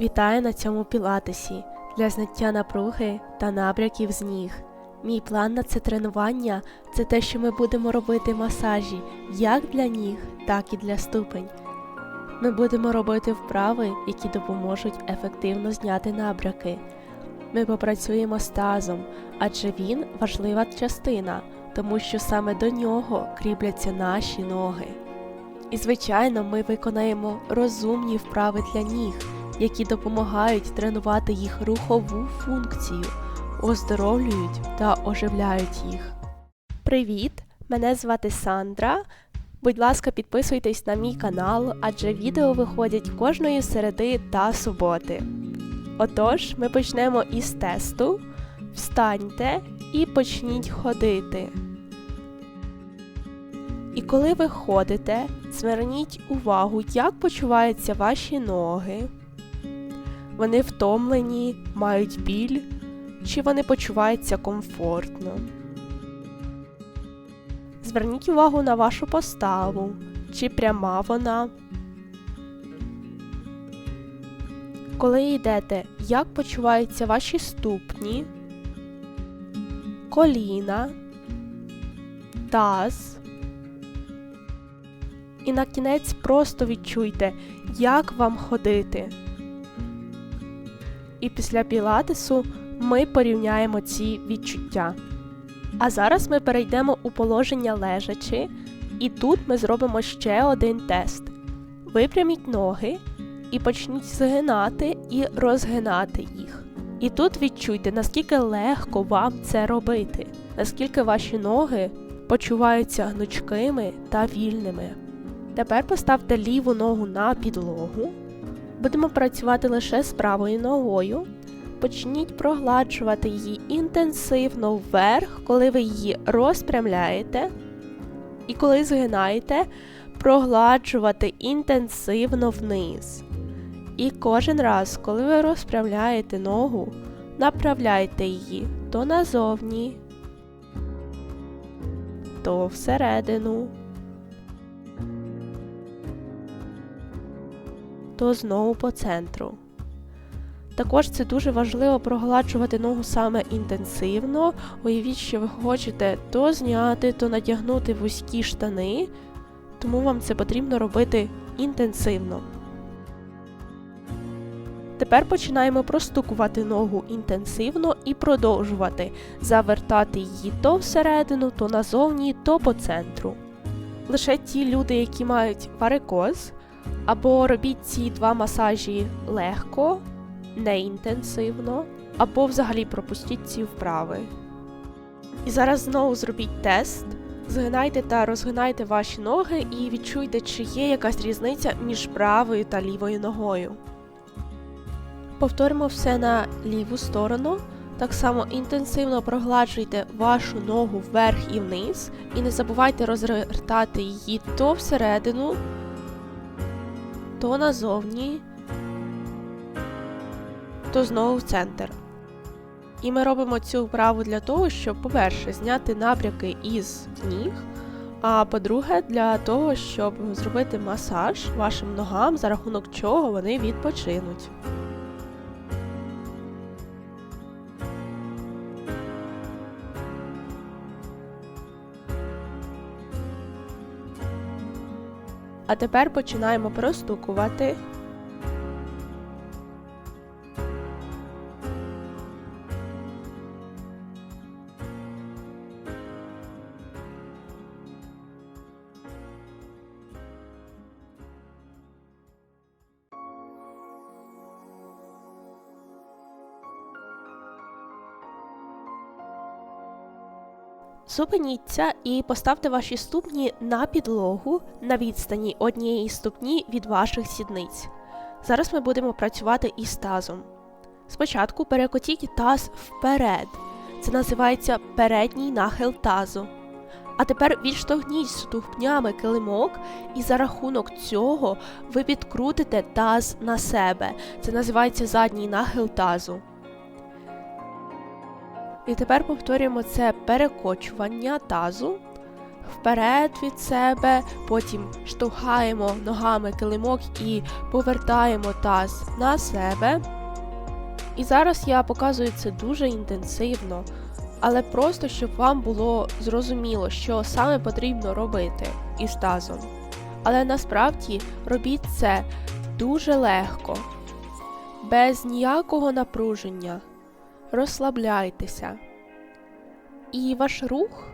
Вітаю на цьому пілатесі для зняття напруги та набряків з ніг. Мій план на це тренування це те, що ми будемо робити масажі як для ніг, так і для ступень. Ми будемо робити вправи, які допоможуть ефективно зняти набряки. Ми попрацюємо з тазом, адже він важлива частина, тому що саме до нього кріпляться наші ноги. І, звичайно, ми виконаємо розумні вправи для ніг, які допомагають тренувати їх рухову функцію, оздоровлюють та оживляють їх. Привіт! Мене звати Сандра. Будь ласка, підписуйтесь на мій канал, адже відео виходять кожної середи та суботи. Отож, ми почнемо із тесту. Встаньте і почніть ходити. І коли ви ходите, зверніть увагу, як почуваються ваші ноги. Вони втомлені, мають біль, чи вони почуваються комфортно. Зверніть увагу на вашу поставу, чи пряма вона. Коли йдете, як почуваються ваші ступні, коліна, таз. І на кінець просто відчуйте, як вам ходити. І після пілатесу ми порівняємо ці відчуття. А зараз ми перейдемо у положення лежачи, і тут ми зробимо ще один тест. Випряміть ноги і почніть згинати і розгинати їх. І тут відчуйте, наскільки легко вам це робити, наскільки ваші ноги почуваються гнучкими та вільними. Тепер поставте ліву ногу на підлогу. Будемо працювати лише з правою ногою. Почніть прогладжувати її інтенсивно вверх, коли ви її розпрямляєте. І коли згинаєте, прогладжувати інтенсивно вниз. І кожен раз, коли ви розпрямляєте ногу, направляйте її то назовні, то всередину. То знову по центру. Також це дуже важливо прогладжувати ногу саме інтенсивно. Уявіть, що ви хочете то зняти, то надягнути вузькі штани, тому вам це потрібно робити інтенсивно. Тепер починаємо простукувати ногу інтенсивно і продовжувати завертати її то всередину, то назовні, то по центру. Лише ті люди, які мають варикоз, або робіть ці два масажі легко, неінтенсивно, або взагалі пропустіть ці вправи. І зараз знову зробіть тест. Згинайте та розгинайте ваші ноги і відчуйте, чи є якась різниця між правою та лівою ногою. Повторимо все на ліву сторону. Так само інтенсивно прогладжуйте вашу ногу вверх і вниз, і не забувайте розвертати її то всередину, то назовні, то знову в центр. І ми робимо цю вправу для того, щоб, по-перше, зняти напряки із ніг, а по-друге, для того, щоб зробити масаж вашим ногам, за рахунок чого вони відпочинуть. А тепер починаємо простукувати. Зупиніться і поставте ваші ступні на підлогу на відстані однієї ступні від ваших сідниць. Зараз ми будемо працювати із тазом. Спочатку перекотіть таз вперед. Це називається передній нахил тазу. А тепер відштовхніть ступнями килимок, і за рахунок цього ви підкрутите таз на себе. Це називається задній нахил тазу. І тепер повторюємо це перекочування тазу вперед від себе, потім штовхаємо ногами килимок і повертаємо таз на себе. І зараз я показую це дуже інтенсивно, але просто щоб вам було зрозуміло, що саме потрібно робити із тазом. Але насправді робіть це дуже легко, без ніякого напруження. Розслабляйтеся. І ваш рух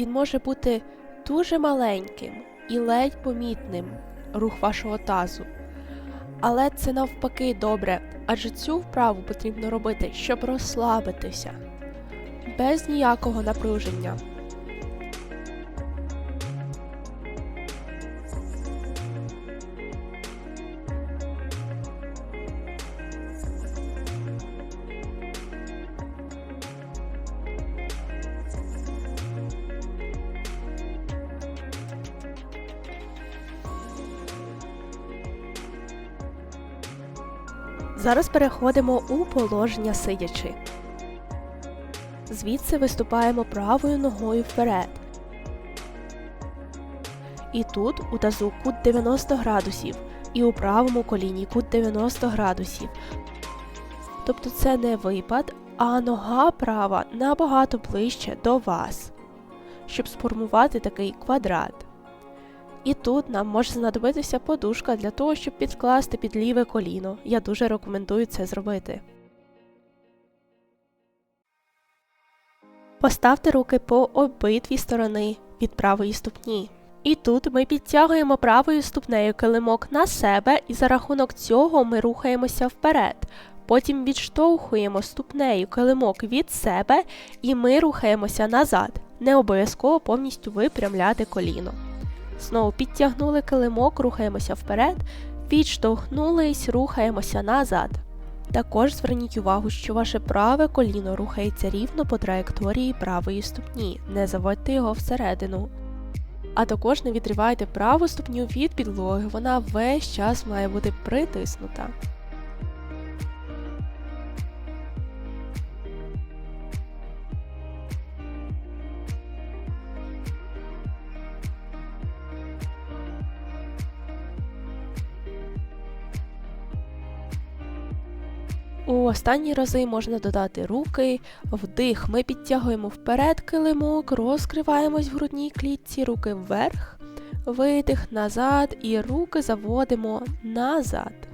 він може бути дуже маленьким і ледь помітним рух вашого тазу. Але це навпаки добре, адже цю вправу потрібно робити, щоб розслабитися, без ніякого напруження. Зараз переходимо у положення сидячи. Звідси виступаємо правою ногою вперед. І тут у тазу кут 90 градусів, і у правому коліні кут 90 градусів. Тобто це не випад, а нога права набагато ближче до вас, щоб сформувати такий квадрат. І тут нам може знадобитися подушка для того, щоб підкласти під ліве коліно. Я дуже рекомендую це зробити. Поставте руки по обидві сторони від правої ступні. І тут ми підтягуємо правою ступнею килимок на себе, і за рахунок цього ми рухаємося вперед. Потім відштовхуємо ступнею килимок від себе і ми рухаємося назад. Не обов'язково повністю випрямляти коліно. Знову підтягнули килимок, рухаємося вперед, відштовхнулись, рухаємося назад. Також зверніть увагу, що ваше праве коліно рухається рівно по траєкторії правої ступні, не заводьте його всередину. А також не відривайте праву ступню від підлоги, вона весь час має бути притиснута. Останні рази можна додати руки, вдих. Ми підтягуємо вперед килимок, розкриваємось в грудній клітці, руки вверх, видих назад і руки заводимо назад.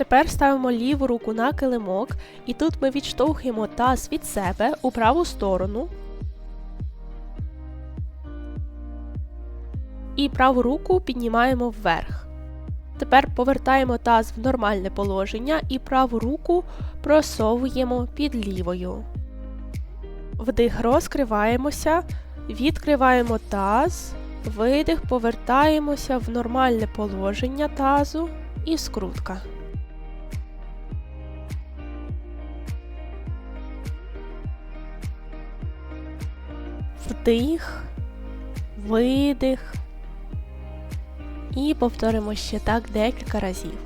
Тепер ставимо ліву руку на килимок, і тут ми відштовхуємо таз від себе у праву сторону. І праву руку піднімаємо вверх. Тепер повертаємо таз в нормальне положення і праву руку просовуємо під лівою. Вдих, розкриваємося, відкриваємо таз, видих, повертаємося в нормальне положення тазу і скрутка. Вдих, видих. І повторимо ще так декілька разів.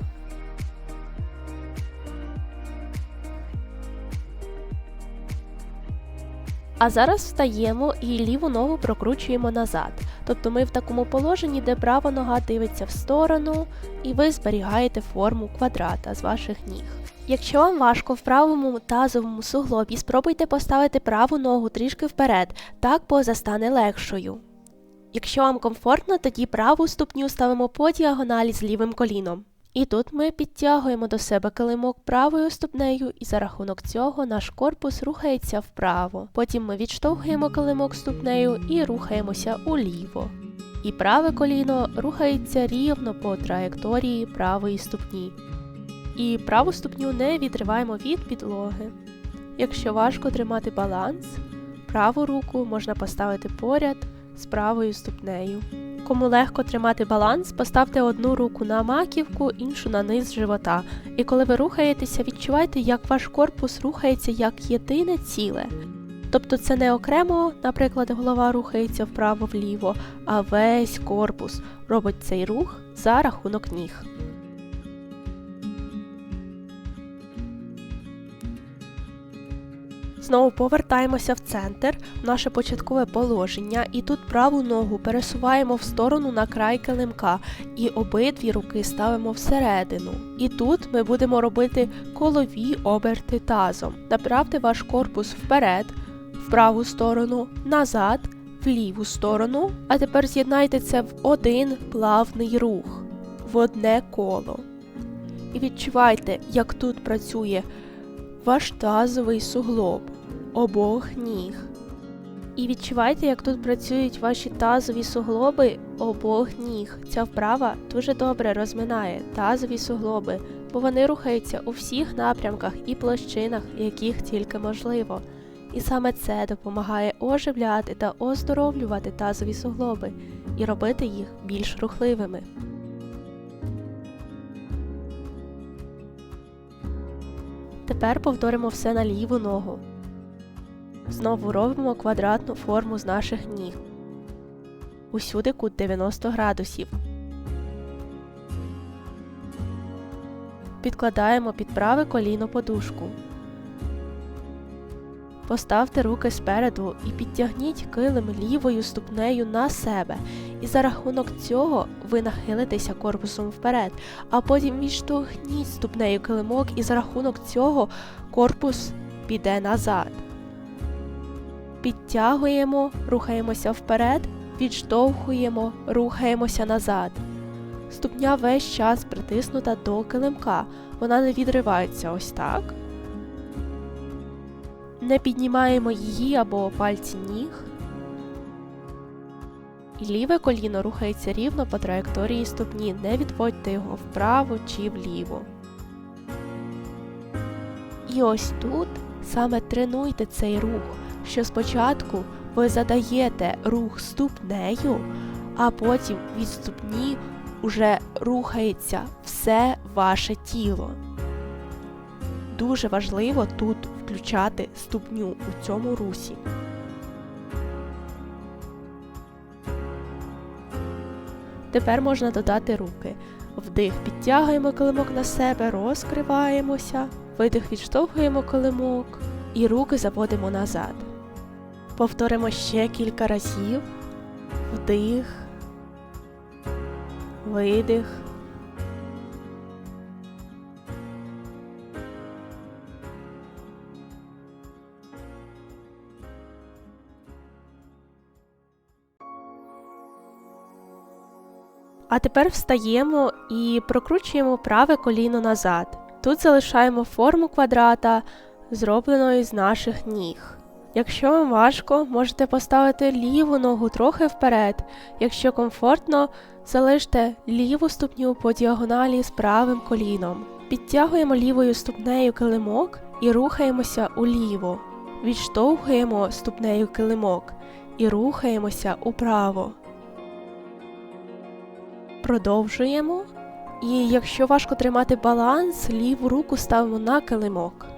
А зараз встаємо і ліву ногу прокручуємо назад. Тобто ми в такому положенні, де права нога дивиться в сторону, і ви зберігаєте форму квадрата з ваших ніг. Якщо вам важко в правому тазовому суглобі, спробуйте поставити праву ногу трішки вперед, так поза стане легшою. Якщо вам комфортно, тоді праву ступню ставимо по діагоналі з лівим коліном. І тут ми підтягуємо до себе килимок правою ступнею, і за рахунок цього наш корпус рухається вправо. Потім ми відштовхуємо килимок ступнею і рухаємося уліво. І праве коліно рухається рівно по траєкторії правої ступні. І праву ступню не відриваємо від підлоги. Якщо важко тримати баланс, праву руку можна поставити поряд з правою ступнею. Кому легко тримати баланс, поставте одну руку на маківку, іншу на низ живота. І коли ви рухаєтеся, відчувайте, як ваш корпус рухається як єдине ціле. Тобто це не окремо, наприклад, голова рухається вправо-вліво, а весь корпус робить цей рух за рахунок ніг. Знову повертаємося в центр, в наше початкове положення, і тут праву ногу пересуваємо в сторону на край килимка і обидві руки ставимо всередину. І тут ми будемо робити колові оберти тазом. Направте ваш корпус вперед, в праву сторону, назад, в ліву сторону. А тепер з'єднайте це в один плавний рух, в одне коло. І відчувайте, як тут працює ваш тазовий суглоб обох ніг. І відчувайте, як тут працюють ваші тазові суглоби обох ніг. Ця вправа дуже добре розминає тазові суглоби, бо вони рухаються у всіх напрямках і площинах, яких тільки можливо. І саме це допомагає оживляти та оздоровлювати тазові суглоби і робити їх більш рухливими. Тепер повторимо все на ліву ногу. Знову робимо квадратну форму з наших ніг. Усюди кут 90 градусів. Підкладаємо під праве коліно подушку. Поставте руки спереду і підтягніть килим лівою ступнею на себе. І за рахунок цього ви нахилитеся корпусом вперед, а потім відштовхніть ступнею килимок, і за рахунок цього корпус піде назад. Підтягуємо, рухаємося вперед, відштовхуємо, рухаємося назад. Ступня весь час притиснута до килимка. Вона не відривається ось так. Не піднімаємо її або пальці ніг. Ліве коліно рухається рівно по траєкторії ступні. Не відводьте його вправо чи вліво. І ось тут саме тренуйте цей рух, що спочатку ви задаєте рух ступнею, а потім від ступні уже рухається все ваше тіло. Дуже важливо тут включати ступню у цьому русі. Тепер можна додати руки. Вдих, підтягуємо килимок на себе, розкриваємося, видих відштовхуємо килимок і руки заводимо назад. Повторимо ще кілька разів. Вдих, видих. А тепер встаємо і прокручуємо праве коліно назад. Тут залишаємо форму квадрата, зробленої з наших ніг. Якщо вам важко, можете поставити ліву ногу трохи вперед. Якщо комфортно, залиште ліву ступню по діагоналі з правим коліном. Підтягуємо лівою ступнею килимок і рухаємося уліво. Відштовхуємо ступнею килимок і рухаємося управо. Продовжуємо. І якщо важко тримати баланс, ліву руку ставимо на килимок.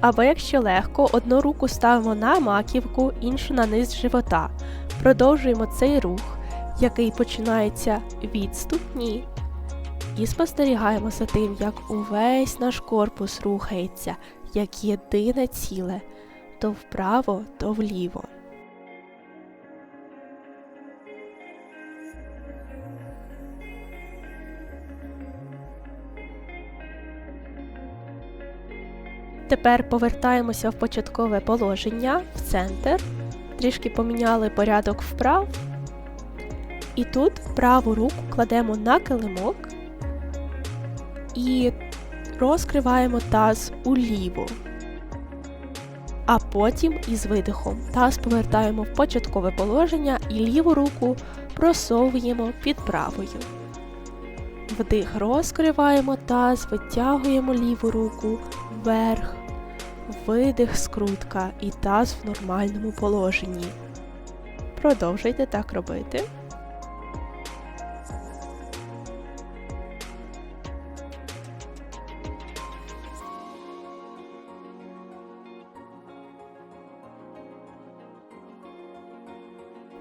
Або якщо легко, одну руку ставимо на маківку, іншу на низ живота. Продовжуємо цей рух, який починається від ступні. І спостерігаємо за тим, як увесь наш корпус рухається як єдине ціле то вправо, то вліво. Тепер повертаємося в початкове положення в центр, трішки поміняли порядок вправ. І тут праву руку кладемо на килимок і розкриваємо таз уліво. А потім із видихом таз повертаємо в початкове положення і ліву руку просовуємо під правою. Вдих, розкриваємо таз, витягуємо ліву руку вверх, видих, скрутка і таз в нормальному положенні. Продовжуйте так робити.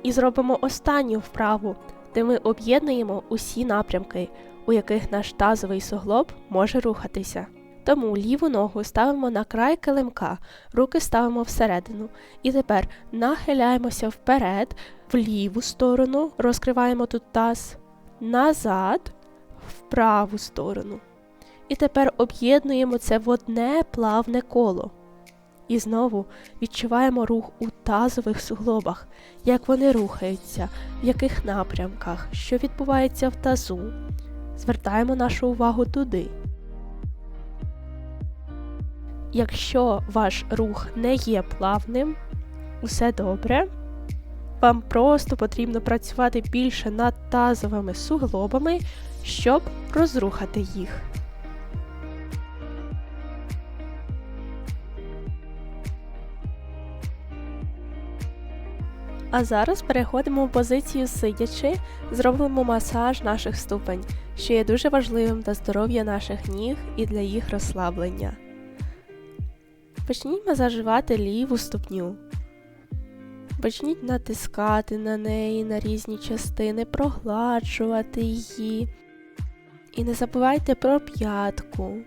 І зробимо останню вправу, де ми об'єднуємо усі напрямки, у яких наш тазовий суглоб може рухатися. Тому ліву ногу ставимо на край килимка, руки ставимо всередину. І тепер нахиляємося вперед, в ліву сторону, розкриваємо тут таз, назад, в праву сторону. І тепер об'єднуємо це в одне плавне коло. І знову відчуваємо рух у тазових суглобах, як вони рухаються, в яких напрямках, що відбувається в тазу. Звертаємо нашу увагу туди. Якщо ваш рух не є плавним, усе добре. Вам просто потрібно працювати більше над тазовими суглобами, щоб розрухати їх. А зараз переходимо в позицію сидячи, зробимо масаж наших ступень, що є дуже важливим для здоров'я наших ніг і для їх розслаблення. Почніть масажувати ліву ступню. Почніть натискати на неї на різні частини, прогладжувати її. І не забувайте про п'ятку.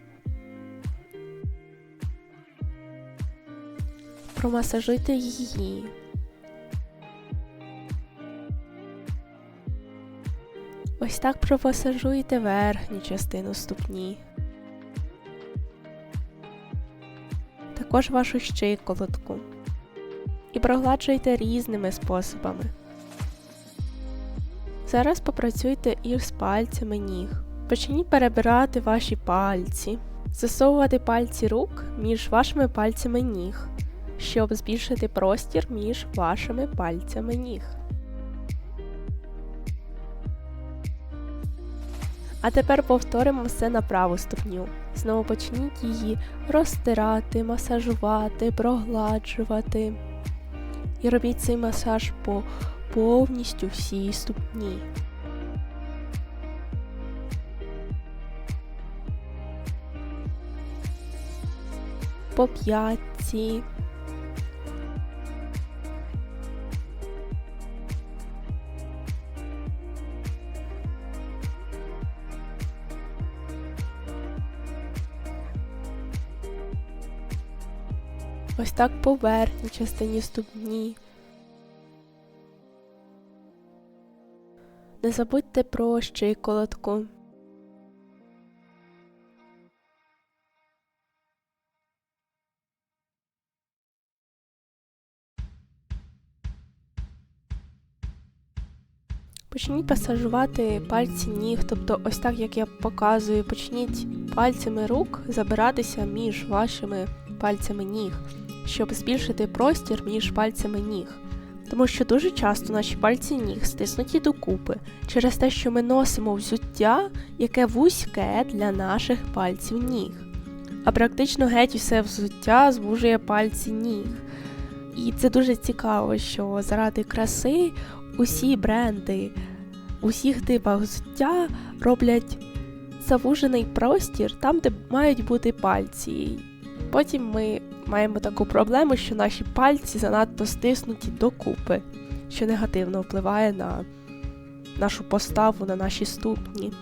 Промасажуйте її. Ось так промасажуйте верхню частину ступні. Також вашу щиколотку. І прогладжуйте різними способами. Зараз попрацюйте і з пальцями ніг. Почніть перебирати ваші пальці, засовувати пальці рук між вашими пальцями ніг, щоб збільшити простір між вашими пальцями ніг. А тепер повторимо все на праву ступню. Знову почніть її розтирати, масажувати, прогладжувати. І робіть цей масаж по повністю всій ступні. По п'ятці. Ось так по верхній частині ступні. Не забудьте про щиколотку. Почніть пасажувати пальці ніг, тобто ось так як я показую, почніть пальцями рук забиратися між вашими пальцями ніг, щоб збільшити простір між пальцями ніг. Тому що дуже часто наші пальці ніг стиснуті докупи через те, що ми носимо взуття, яке вузьке для наших пальців ніг. А практично геть усе взуття звужує пальці ніг. І це дуже цікаво, що заради краси усі бренди усіх типах взуття роблять завужений простір там, де мають бути пальці. Потім ми маємо таку проблему, що наші пальці занадто стиснуті докупи, що негативно впливає на нашу поставу, на наші ступні.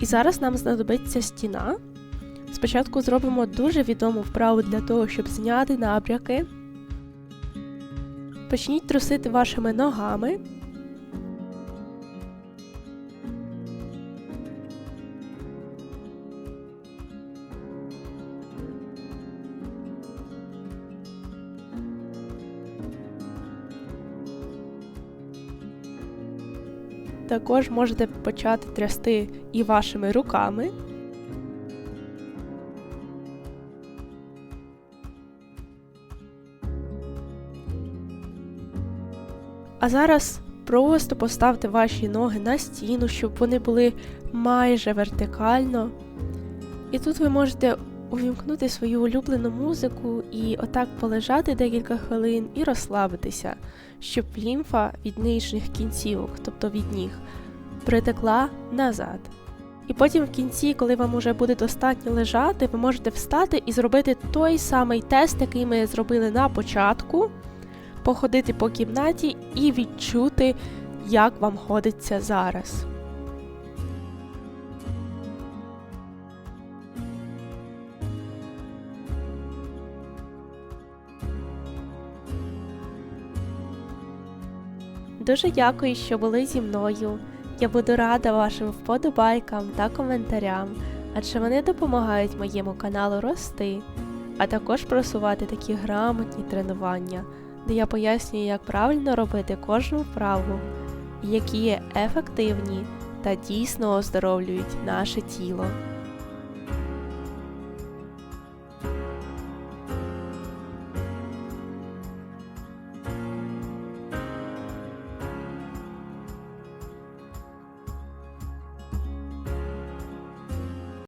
І зараз нам знадобиться стіна. Спочатку зробимо дуже відому вправу для того, щоб зняти набряки. Почніть трусити вашими ногами. Також можете почати трясти і вашими руками. А зараз просто поставте ваші ноги на стіну, щоб вони були майже вертикально. І тут ви можете увімкнути свою улюблену музику і отак полежати декілька хвилин і розслабитися, щоб лімфа від нижніх кінцівок, тобто від ніг, притекла назад. І потім в кінці, коли вам уже буде достатньо лежати, ви можете встати і зробити той самий тест, який ми зробили на початку, походити по кімнаті і відчути, як вам ходиться зараз. Дуже дякую, що були зі мною. Я буду рада вашим вподобайкам та коментарям, адже вони допомагають моєму каналу рости, а також просувати такі грамотні тренування, де я пояснюю, як правильно робити кожну вправу, які є ефективні та дійсно оздоровлюють наше тіло.